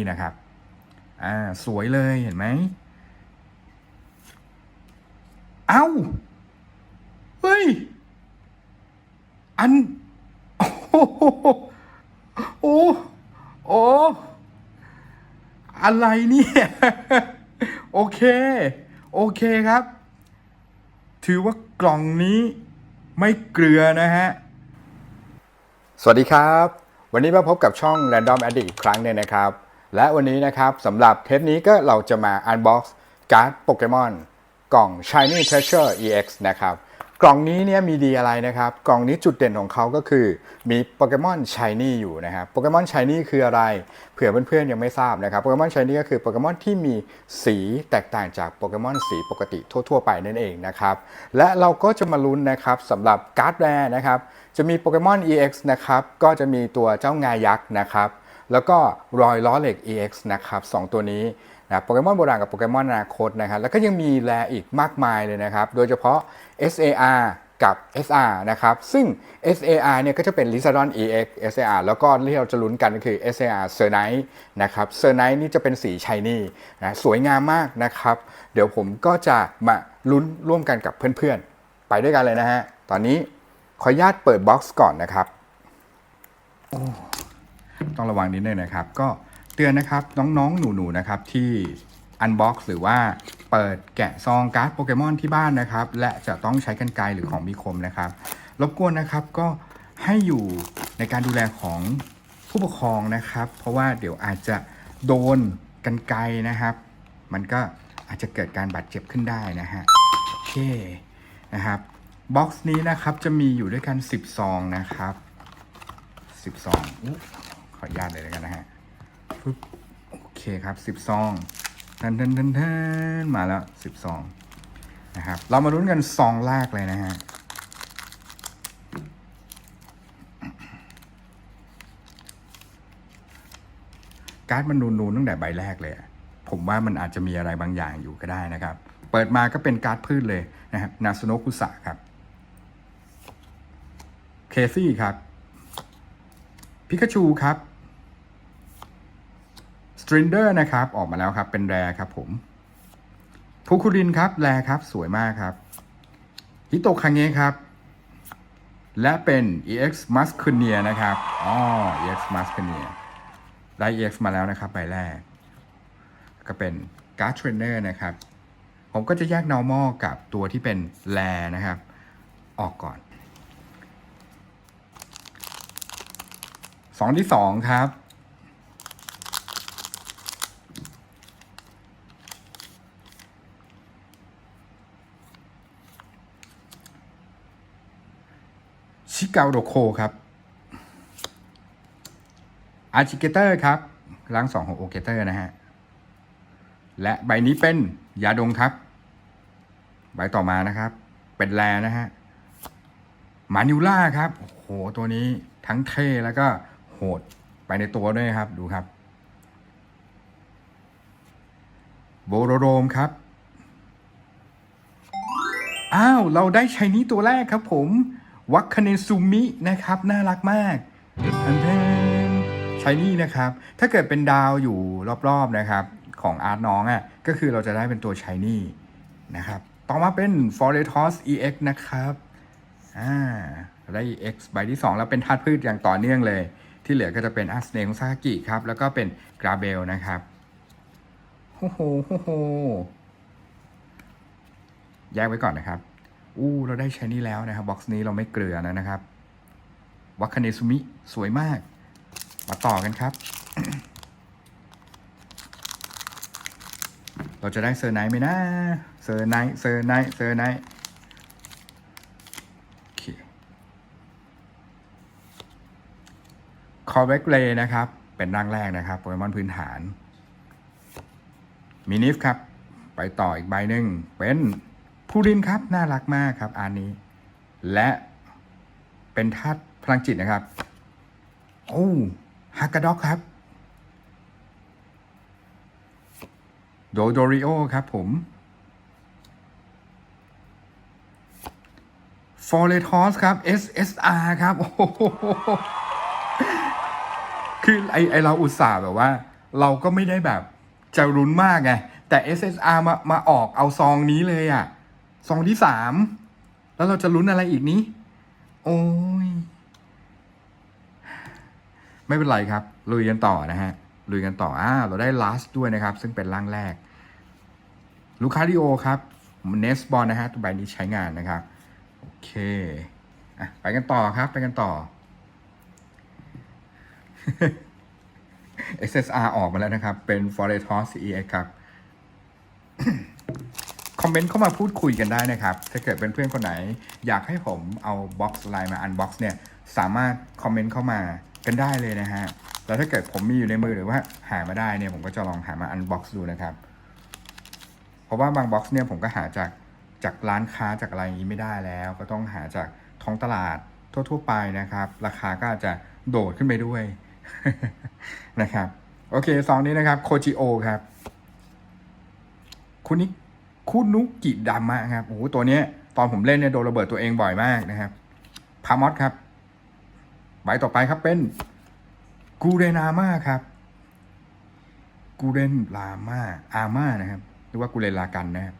นี่นะครับ อ่า สวยเลยเห็นไหม เอ้า เฮ้ย อัน โอ้โหโอ้โอ้อะไรเนี่ย โอเค โอเคครับ ถือว่ากล่องนี้ไม่เกลือนะฮะ สวัสดีครับ วันนี้มาพบกับช่อง Random Addict อีกครั้งหนึงนะครับ และวันนี้นะครับสำหรับเทปนี้ก็เราจะมา Unbox การ์ดโปเกมอนกล่อง Shiny Treasure EX นะครับ กล่องนี้เนี่ยมีดีอะไรนะครับ กล่องนี้จุดเด่นของเขาก็คือมีโปเกมอน Shiny อยู่นะครับโปเกมอน Shiny คืออะไร เผื่อเพื่อนๆยังไม่ทราบนะครับโปเกมอน Shiny ก็คือโปเกมอนที่มีสีแตกต่างจากโปเกมอนสีปกติทั่วๆ ไปนั่นเองนะครับ และเราก็จะมาลุ้นนะครับสำหรับการ์ดแรร์นะครับ จะมีโปเกมอน EX นะครับ ก็จะมีตัวเจ้างายักษ์นะครับ แล้วก็รอยล้อเหล็ก EX นะครับสองตัวนี้นะโปเกมอนโบราณกับโปเกมอนอนาคตนะครับแล้วก็ยังมีแรอีกมากมายเลยนะครับ โดยเฉพาะ SAR กับ SR นะครับ ซึ่ง SAR เนี่ยก็จะเป็น l i z a r o n EX SAR แล้วก็ที่เราจะลุ้นกันก็คือ SAR s e r n i t e นะครับ s e r n i t e นี่จะเป็นสีชายนี่นะสวยงามมากนะครับ เดี๋ยวผมก็จะมาลุ้นร่วมกันกับเพื่อนๆ ไปด้วยกันเลยนะฮะ ตอนนี้ขออนุญาตเปิดบ็อกซ์ก่อนนะครับ ต้องระวังนิดนึงนะครับ ก็เตือนนะครับน้องๆ หนูๆนะครับที่อันบ็อกซ์หรือว่าเปิดแกะซองการ์ดโปเกมอนที่บ้านนะครับ และจะต้องใช้กันไกรหรือของมีคมนะครับ รบกวนนะครับก็ให้อยู่ในการดูแลของผู้ปกครองนะครับ เพราะว่าเดี๋ยวอาจจะโดนกันไกรนะครับ มันก็อาจจะเกิดการบาดเจ็บขึ้นได้นะฮะโอเคนะครับบ็อกซ์นี้นะครับจะมีอยู่ด้วยกัน10ซองนะครับสิบซอง ขออนุญาตเลยแล้วกันนะฮะปึ๊บโอเคครับสิบซองทันทันทันทันมาแล้วสิบซองนะครับ เรามาลุ้นกันซองแรกเลยนะฮะการ์ดมันนูนๆตั้งแต่ใบแรกเลยผมว่ามันอาจจะมีอะไรบางอย่างอยู่ก็ได้นะครับ เปิดมาก็เป็นการ์ดพืชเลยนะครับนาสโนคุสะครับ เคซี่ครับ พิกาชูครับ ตรินเดอร์นะครับ ออกมาแล้วครับ เป็นแรครับผมพูคุรินครับ แรครับ สวยมากครับ ฮิโตคังเงะครับ และเป็น EX m u s c u n i a นะครับอ๋อ EX m u s c u n i a ได้ EX มาแล้วนะครับใบแรก ก็เป็นการ์ดเทรนเนอร์นะครับ ผมก็จะแยก normal กับตัวที่เป็นแรนะครับ ออกก่อนสองที่สองครับ ชิกาโดโคครับอาร์จิเกเตอร์ครับร่างสองของโอเกเตอร์นะฮะ และใบนี้เป็นยาดงครับ ใบต่อมานะครับ เป็นแลนะฮะมานิวล่าครับโอ้โหตัวนี้ทั้งเท่แล้วก็โหดไปในตัวด้วยครับดูครับ โบโรโรมครับ อ้าว เราได้ชายนี้ตัวแรกครับผม วัคคเนซูมินะครับ น่ารักมากอันเทนชายนี่นะครับ ถ้าเกิดเป็นดาวอยู่รอบๆนะครับ ของอาร์ตน้องอะ่ะก็คือเราจะได้เป็นตัวชายนี่นะครับ ต่อมาเป็น f o r e t o s EX นะครับอ่าได้ EX ใบที่ 2 แล้วเป็นธาตุพืชอย่างต่อเนื่องเลย ที่เหลือก็จะเป็นอาสเนของซากิครับ แล้วก็เป็นกราเบลนะครับโอ้โหโอ้โหแยกไว้ก่อนนะครับ อู้เราได้ใช้นี่แล้วนะครับบ็อกซ์นี้เราไม่เกลือนะนะครับวัคคาเนซุมิสวยมาก มาต่อกันครับ เราจะได้เซอร์ไนท์ไหมนะเซอร์ไนท์เซอร์ไนท์เซอร์ไนท์โอเคคอร์เวกเลนะครับ เป็นร่างแรกนะครับโปเกมอนพื้นฐานมินิฟครับ ไปต่ออีกใบหนึ่งเป็น พูรินครับ น่ารักมากครับอันนี้ และเป็นธาตุพลังจิตนะครับ โอ้ฮักกาด็อกครับ โดโดริโอครับผมฟอร์เรทอสครับ SSR ครับ โอ้โหคือไอไอเราอุตส่าห์แบบว่า เราก็ไม่ได้แบบจะรุนมากไง แต่ SSR มามาออกเอาซองนี้เลยอะ ซองที่สามแล้วเราจะลุ้นอะไรอีกนี้ โอ้ย ไม่เป็นไรครับ ลุยกันต่อนะฮะ ลุยกันต่ออ่าเราได้ last ด้วยนะครับ ซึ่งเป็นร่างแรก ลูคาริโอครับเนสบอลนะฮะตัวใบนี้ใช้งานนะครับ โอเคอะไปกันต่อครับ ไปกันต่อ SSR ออกมาแล้วนะครับ เป็น f o r e t o s EX ครับ คอมเมนต์เข้ามาพูดคุยกันได้นะครับ ถ้าเกิดเป็นเพื่อนคนไหน อยากให้ผมเอาบ็อกซ์ไลน์มาอันบ็อกซ์เนี่ย สามารถคอมเมนต์เข้ามากันได้เลยนะฮะ แล้วถ้าเกิดผมมีอยู่ในมือหรือว่าหามาได้เนี่ย ผมก็จะลองหามาอันบ็อกซ์ดูนะครับ เพราะว่าบางบ็อกซ์เนี่ยผมก็หาจากจากร้านค้าจากอะไรอย่างนี้ไม่ได้แล้ว ก็ต้องหาจากท้องตลาดทั่วๆไปนะครับ ราคาก็อาจจะโดดขึ้นไปด้วยนะครับ โอเคซองนี้นะครับโคจิโอครับคุณนิ คุนุกิดามะครับโอ้โหตัวเนี้ยตอนผมเล่นเนี่ยโดนระเบิดตัวเองบ่อยมากนะครับพามอสครับใบต่อไปครับเป็นกูเรนาม่าครับกูเรนลาม่าอาม่านะครับหรือว่ากูเรนลากันนะครับ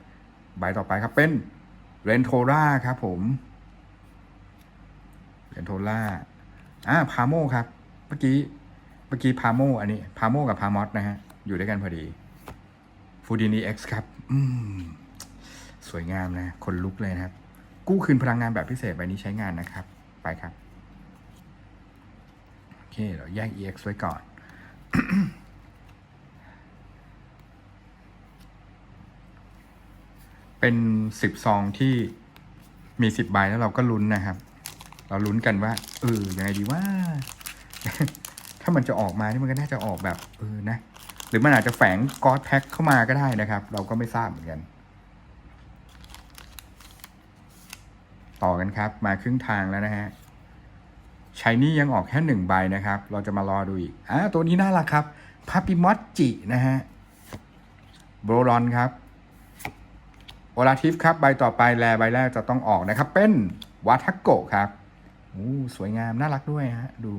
ใบต่อไปครับเป็นเรนโทราครับ ผมเรนโทราอ่าพาโมครับ เมื่อกี้เมื่อกี้พาโมอันนี้พาโมกับพามอสนะฮะอยู่ด้วยกันพอดีฟูดินีเอ็กซ์ครับ อืม สวยงามนะ คนลุกเลยนะครับ กู้คืนพลังงานแบบพิเศษใบนี้ใช้งานนะครับ ไปครับ โอเค เราแยก EX ไว้ก่อนเป็นสิบซองที่มีสิบใบแล้วเราก็ลุ้นนะครับ เราลุ้นกันว่าเออยังไงดีว่า ถ้ามันจะออกมานี่มันก็น่าจะออกแบบ เออนะ หรือมันอาจจะแฝงกอดแพ็คเข้ามาก็ได้นะครับ เราก็ไม่ทราบเหมือนกัน ต่อกันครับ มาครึ่งทางแล้วนะฮะชายนี่ยังออกแค่หนึ่งใบนะครับ เราจะมารอดูอีกอ่าตัวนี้น่ารักครับพาปิมอตจินะฮะโบรอนครับโอลาทิฟครับ ใบต่อไปแลใบแรกจะต้องออกนะครับ เป็นวัทักโกะครับโอ้สวยงามน่ารักด้วยฮะ ดู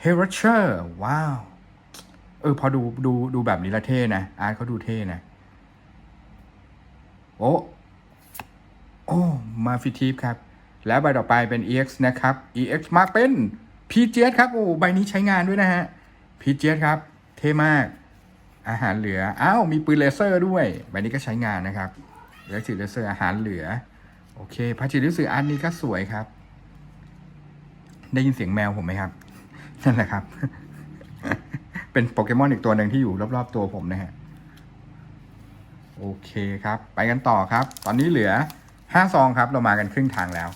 เฮรเชอร์ว้าว เออ พอดูดูดูแบบนี้ละเท่นะ อาร์ตเขาดูเท่นะ โอ้โอ้มาฟิทีฟครับ แล้วใบต่อไปเป็น EX นะครับ EX มาเป็น PG ครับ โอ้ใบนี้ใช้งานด้วยนะฮะ PG ครับ เท่มาก อาหารเหลือ อ้าว มีปืนเลเซอร์ด้วย ใบนี้ก็ใช้งานนะครับเลสิเลเซอร์อาหารเหลือ โอเคพาจิริสึอาร์ตนี้ก็สวยครับ ได้ยินเสียงแมวผมไหมครับ นั่นแหละครับ เป็นโปเกมอนอีกตัวหนึ่งที่อยู่รอบๆตัวผมนะฮะ โอเคครับ ไปกันต่อครับ ตอนนี้เหลือห้าซองครับ เรามากันครึ่งทางแล้ว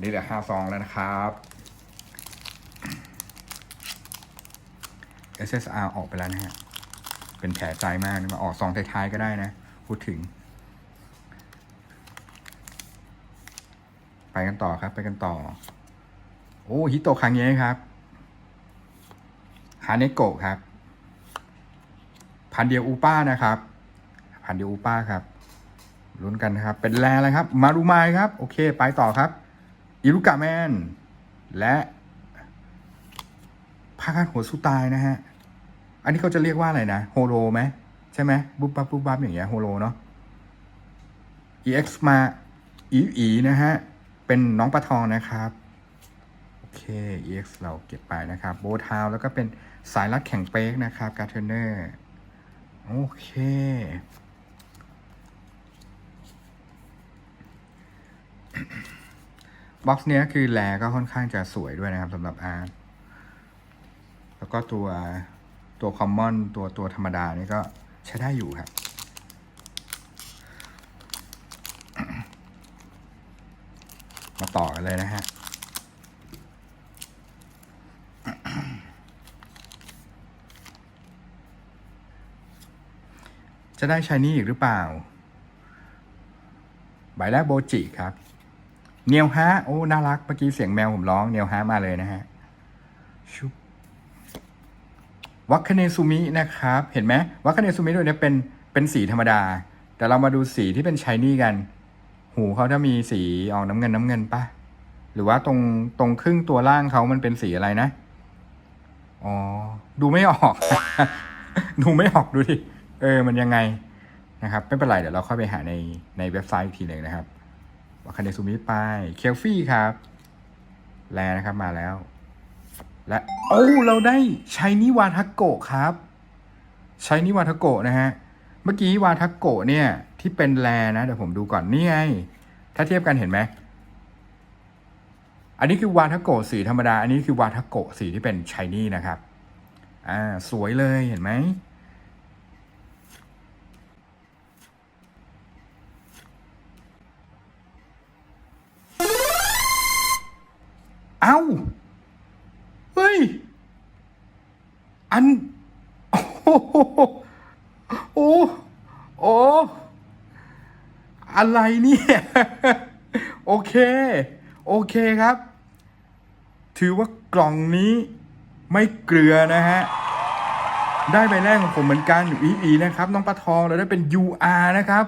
นี่เหลือห้าซองแล้วนะครับ SSR ออกไปแล้วนะฮะ เป็นแผลใจมากนะมาออกซองท้ายๆก็ได้นะ พูดถึง ไปกันต่อครับ ไปกันต่อ โอ้ฮิโตคังเงะครับฮาเนโกะครับ พันเดียวอูป้านะครับ พันเดียวอูป้าครับลุ้นกันนะครับ เป็นแรแล้วครับ มารูมายครับ โอเค ไปต่อครับอิรุกะแมน และพาคาดหัวสู้ตายนะฮะ อันนี้เขาจะเรียกว่าอะไรนะโฮโลไหมใช่ไหมบุบบับบุบบับอย่างเงี้ยโฮโลเนาะ EX มาอีอีนะฮะ เป็นน้องปลาทองนะครับ โอเค EX เราเก็บไปนะครับ โบทาวแล้วก็เป็นสายรัดแข่งเป๊กนะครับการ์เทนเนอร์ โอเค บ็อกซ์เนี้ยคือแลก็ค่อนข้างจะสวยด้วยนะครับสำหรับอาร์ตแล้วก็ตัวตัวคอมมอนตัวตัวธรรมดานี่ก็ใช้ได้อยู่ครับมาต่อกันเลยนะฮะ จะได้ชายนี่อีกหรือเปล่า ใบแรกโบจิครับ เนียวฮะโอ้ น่ารัก เมื่อกี้เสียงแมวผมร้อง เนียวฮะมาเลยนะฮะ ชุบวัคคเนซูมินะครับ เห็นไหมวัคคเนซูมิตัวเนี้ยเป็น เป็นสีธรรมดา แต่เรามาดูสีที่เป็นชายนี่กัน หูเขาจะมีสีออกน้ำเงินน้ำเงินปะหรือว่าตรงตรงครึ่งตัวล่างเขามันเป็นสีอะไรนะ อ๋อ ดูไม่ออก ดูไม่ออกดูดิ เออมันยังไงนะครับ ไม่เป็นไรเดี๋ยวเราค่อยไปหาในในเว็บไซต์อีกทีหนึ่งนะครับวาคาเนซูมิไปเคลฟี่ครับ แลนะครับมาแล้ว และโอ้เราได้ชัยนิวาทาโกะครับชัยนิวาทาโกะนะฮะเมื่อกี้วาทาโกะเนี่ย ที่เป็นแลนะเดี๋ยวผมดูก่อนนี่ไงถ้าเทียบกันเห็นไหมอันนี้คือวาทาโกะสีธรรมดา อันนี้คือวาทาโกะสีที่เป็นชายนี่นะครับ อ่า สวยเลยเห็นไหม เอ้า เฮ้ย อัน โอ้โหโอ้โอ้อะไรเนี่ย โอเค โอเคครับ ถือว่ากล่องนี้ไม่เกลือนะฮะ ได้ใบแรกของผมเหมือนกันอีอีนะครับ น้องปลาทองเราได้เป็น UR นะครับ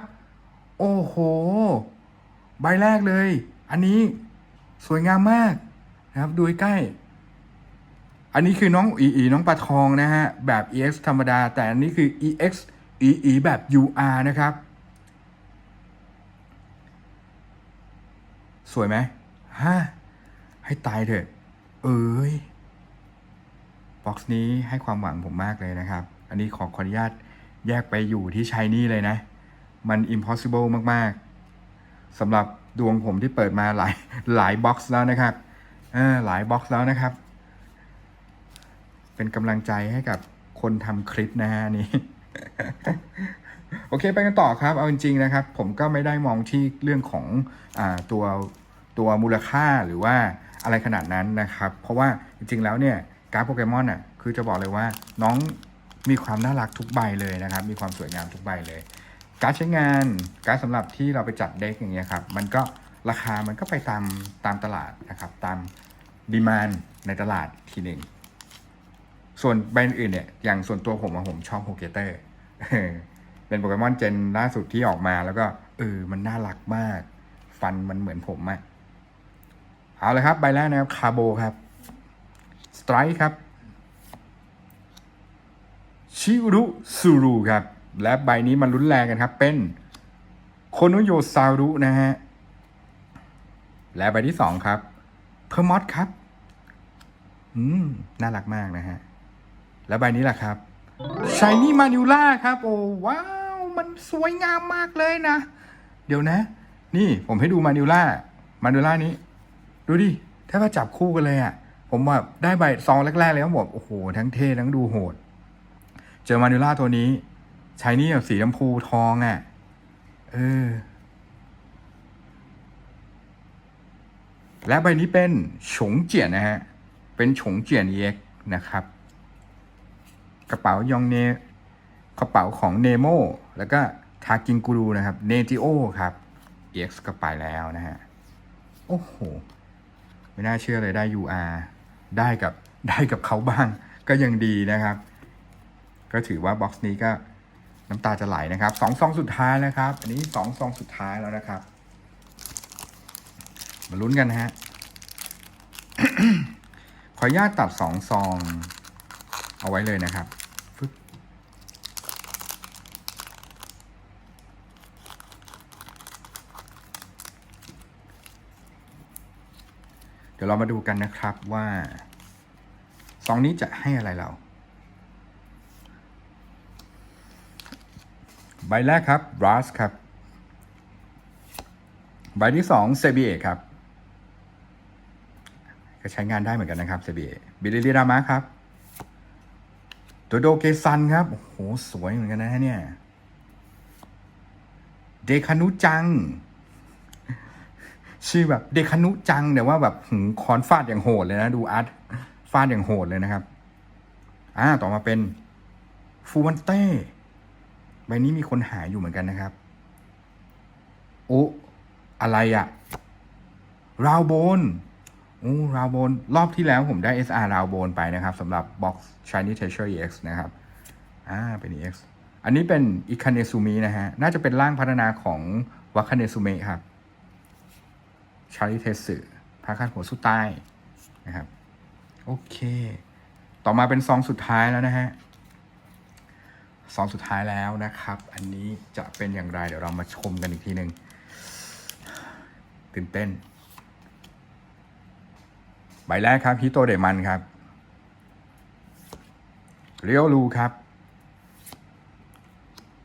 โอ้โห ใบแรกเลย อันนี้สวยงามมาก นะครับดูใกล้ อันนี้คือน้องอีอีน้องปลาทองนะฮะ แบบ EX ธรรมดา แต่อันนี้คือ EX อีอีแบบ UR นะครับ สวยไหมฮะให้ตายเถอะ เอ้ยบ็อกซ์นี้ให้ความหวังผมมากเลยนะครับ อันนี้ขอขออนุญาตแยกไปอยู่ที่ชายนี่เลยนะ มัน impossible มาก ๆสำหรับดวงผมที่เปิดมาหลายหลายบ็อกซ์แล้วนะครับ หลายบ็อกซ์แล้วนะครับ เป็นกำลังใจให้กับคนทำคลิปนะฮะนี้ โอเคไปกันต่อครับ เอาจริงๆนะครับ ผมก็ไม่ได้มองที่เรื่องของอตัวตัวมูลค่าหรือว่าอะไรขนาดนั้นนะครับ เพราะว่าจริงๆแล้วเนี่ยการ์ดโปเกมอนอะคือจะบอกเลยว่าน้องมีความน่ารักทุกใบเลยนะครับ มีความสวยงามทุกใบเลย การใช้งานการสำหรับที่เราไปจัดเด็กอย่างเงี้ยครับ มันก็ ราคามันก็ไปตามตามตลาดนะครับ ตามดีมานในตลาดทีหนึ่งส่วนแบรนด์อื่นเนี่ยอย่างส่วนตัวผมผมชอบโฮเกเตอร์เป็นโปเกมอนเจนล่าสุดที่ออกมาแล้วก็เออมันน่ารักมาก ฟันมันเหมือนผมอะเอาเลยครับ ใบแรกนะครับคาโบครับสไตร์ครับชิรุซูรุครับ และใบนี้มันรุนแรงกันครับ เป็นโคโนโยซารุนะฮะ และใบที่สองครับเพอร์มอสครับ อืม น่ารักมากนะฮะ แล้วใบนี้ล่ะครับชายนี่มานิวล่าครับ โอ้ว้าว มันสวยงามมากเลยนะ เดี๋ยวนะ นี่ผมให้ดูมานิวล่ามานิวล่านี้ ดูดิ ถ้ามาจับคู่กันเลยอะ่ะ ผมว่าได้ใบซองแรกๆเลยครับผมโอ้โห ทั้งเท่ทั้งดูโหด เจอมานิวล่าตัวนี้ชายนี่แบบสีชมพูทองอะ่ะ เออ และใบนี้เป็นฉงเจียนนะฮะ เป็นฉงเจียน EX นะครับ กระเป๋ายองเนกระเป๋าของเนโมแล้วก็ทากินกูรูนะครับเนจิโอครับ EX ก็ไปแล้วนะฮะ โอ้โห ไม่น่าเชื่อเลยได้ UR ได้กับได้กับเขาบ้างก็ยังดีนะครับ ก็ถือว่าบ็อกซ์นี้ก็น้ำตาจะไหลนะครับสองซองสุดท้ายนะครับ อันนี้สองซองสุดท้ายแล้วนะครับ มาลุ้นกันนะฮะ ขออนุญาตตัดสองซอง เอาไว้เลยนะครับเดี๋ยวเรามาดูกันนะครับว่าซองนี้จะให้อะไรเรา ใบแรกครับบรัสครับ ใบที่สองเซบีเอครับ ใช้งานได้เหมือนกันนะครับเซบีบิลิลิรามะครับโดโดเกซันครับ โอ้โห สวยเหมือนกันนะฮะเนี่ย เดคานุจัง ชื่อแบบเดคานุจังแต่ว่าแบบหืมคอนฟาดอย่างโหดเลยนะ ดูอาร์ตฟาดอย่างโหดเลยนะครับ อ่า ต่อมาเป็นฟูวันเต้ใบนี้มีคนหายอยู่เหมือนกันนะครับโอ้อะไรอะราวโบน อ้ราวโบนรอบที่แล้วผมได้ SR ราวโบนไปนะครับสำหรับ Box Shiny Treasure EX นะครับอ่าเป็น EX อันนี้เป็นอิคาเนซูมินะฮะ น่าจะเป็นร่างพัฒนาของวัคาเนซูเมะครับ ชาริเทสึพาคันหัวสุดใต้นะครับ โอเค ต่อมาเป็นซองสุดท้ายแล้วนะฮะซองสุดท้ายแล้วนะครับ อันนี้จะเป็นอย่างไรเดี๋ยวเรามาชมกันอีกทีหนึ่งตื่นเต้น ใบแรกครับฮิโตเดมันครับเรียวลูครับ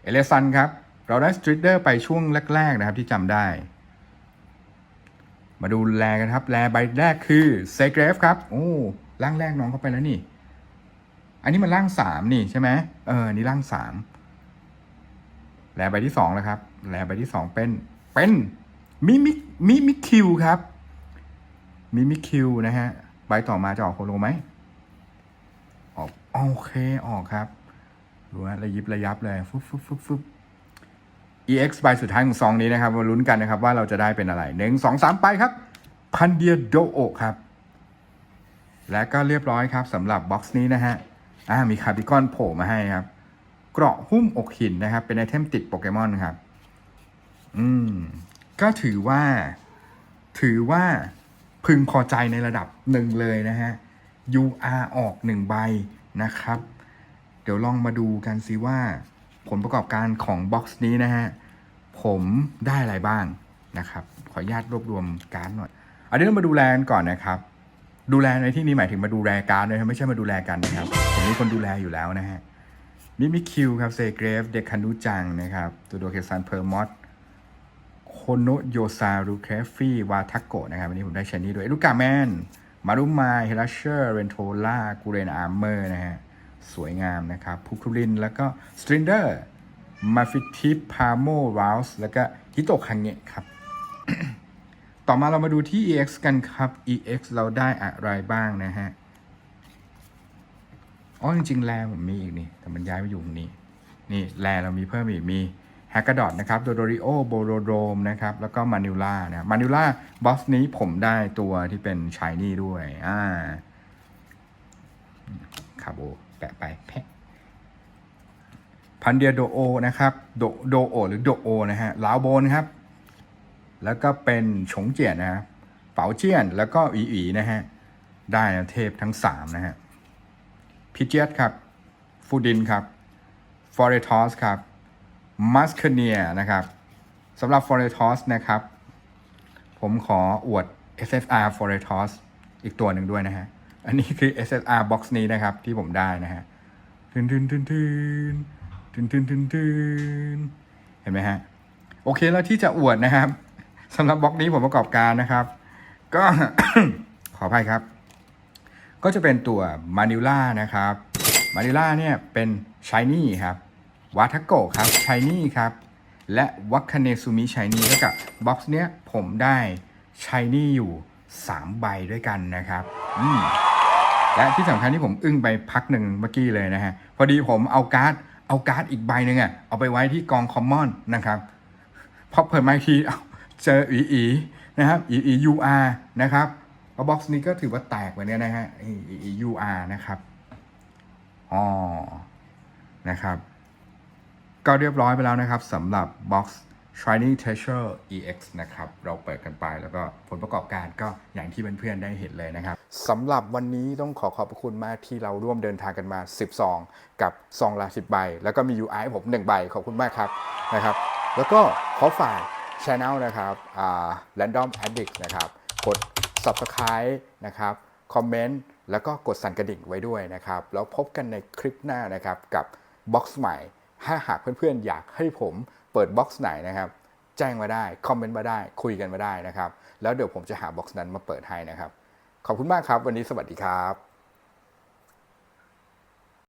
เอเลซันครับ เราได้สตรีทเดอร์ไปช่วงแรก ๆ นะครับที่จำได้ มาดูแลกันครับ แลใบแรกคือเซเกรฟครับ โอ้ร่างแรกน้องเข้าไปแล้วนี่ อันนี้มันร่างสามนี่ใช่ไหมเออ นี่ร่างสามแลใบที่สองแล้วครับ แลใบที่สองเป็น เป็นมิมิมิมิคิวครับ มิมิคิวนะฮะ ใบต่อมาจะออกโคโลไหมออกโอเคออกครับดูฮะระยิบระยับเลยฟึบฟึบฟึบฟึบ EX ใบสุดท้ายของซองนี้นะครับมาลุ้นกันนะครับว่าเราจะได้เป็นอะไรหนึ่งสองสามไปครับ พันเดียโดโอครับ และก็เรียบร้อยครับสำหรับบ็อกซ์นี้นะฮะอ่ามีคาร์บิคอนโผล่มาให้ครับ เกราะหุ้มอกหินนะครับ เป็นไอเทมติดโปเกมอนครับ อืม ก็ถือว่า ถือว่า พึงพอใจในระดับหนึ่งเลยนะฮะ UR ออกหนึ่งใบนะครับ เดี๋ยวลองมาดูกันสิว่า ผลประกอบการของบ็อกซ์นี้นะฮะ ผมได้อะไรบ้างนะครับ ขออนุญาตรวบรวมการ์ดหน่อยอันนี้เรามาดูแลกันก่อนนะครับ ดูแลในที่นี้หมายถึงมาดูแลการ์ดนะไม่ใช่มาดูแลกันนะครับผมมีคนดูแลอยู่แล้วนะฮะมิมิคิวครับเซเกรฟเดคานุจังนะครับตัวโดเคซันเพอร์มอส โคโนโยซารุเคฟฟี่วาทักโกะนะครับวันนี้ผมได้ชนี้ด้วยลูกาแมน มารุมาเฮลัชเชอร์ เรนโทล่ากูเรนอาร์เมอร์นะฮะ สวยงามนะครับพุคุริน แล้วก็สตรินเดอร์ มาฟิทิปพาโมราวส์แล้วก็ฮิโตคังเงะครับ ต่อมาเรามาดูที่ EX กันครับ EX เราได้อะไรบ้างนะฮะ อ๋อจริงๆแลผมมีอีกนี่ แต่มันย้ายไปอยู่ตรงนี้ นี่แลเรามีเพิ่มอีกมี แฮกกระดอทนะครับโดโดริโอโบโรโดมนะครับแล้วก็มานิล่านะมานิล่าบอสนี้ผมได้ตัวที่เป็นชายนี่ด้วยอ่าคาโบแปะไปแพะพันเดียโดโอนะครับโดโดโอหรือโดโอนะฮะลาวโบนครับ แล้วก็เป็นฉงเจียนนะฮะเป๋าเจียนแล้วก็อีอีนะฮะได้นะเทพทั้งสามนะฮะพิเจียตครับ ฟูดินครับ ฟอเรทอสครับ มัสคเนียนะครับสำหรับฟอเรทอสนะครับ ผมขออวด SSR f o r e t o s อีกตัวหนึ่งด้วยนะฮะ อันนี้คือ SSR box นี้นะครับที่ผมได้นะฮะทึนทึนทึนทึนทึนทึนทึนทึนเห็นไหมฮะ โอเคแล้วที่จะอวดนะครับสำหรับบล็อกนี้ผมประกอบการนะครับ ก็ขออภัยครับ ก็จะเป็นตัวมานิล่านะครับมานิล่าเนี่ยเป็นชายนี่ครับ วาทโกะครับชายนี่ครับ และวัคเนซูมิชายนี่แล้วกับบ็อกซ์เนี้ยผมได้ชายนี่อยู่ 3 ใบด้วยกันนะครับอืมและที่สำคัญที่ผมอึ้งไปพักหนึ่งเมื่อกี้เลยนะฮะ พอดีผมเอาการ์ดเอาการ์ดอีกใบหนึ่งอะเอาไปไว้ที่กองคอมมอนนะครับพอเปิดมาทีเอาเจออีอีนะครับอีอียูอาร์นะครับแล้วบ็อกซ์นี้ก็ถือว่าแตกไปเนี่ยนะฮะอีอียูอาร์นะครับอ๋อนะครับ ก็เรียบร้อยไปแล้วนะครับสำหรับ Box Shiny Treasure EX นะครับ เราเปิดกันไปแล้วก็ผลประกอบการก็อย่างที่เพื่อนๆได้เห็นเลยนะครับสำหรับวันนี้ต้องขอขอบคุณมากที่เราร่วมเดินทางกันมา 10 ซอง กับซองละ10 ใบ แล้วก็มี UI ให้ผม 1 ใบ ขอบคุณมากครับนะครับ แล้วก็ขอฝากช anel นะครับ Random Addict นะครับ กด Subscribe นะครับคอมเมนต์แล้วก็กดสั่นกระดิ่งไว้ด้วยนะครับ แล้วพบกันในคลิปหน้านะครับกับบ็อกซ์ใหม่ ถ้าหากเพื่อนๆ อยากให้ผมเปิดบ็อกซ์ไหนนะครับ แจ้งมาได้ คอมเมนต์มาได้ คุยกันมาได้นะครับ แล้วเดี๋ยวผมจะหาบ็อกซ์นั้นมาเปิดให้นะครับ ขอบคุณมากครับ วันนี้สวัสดีครับ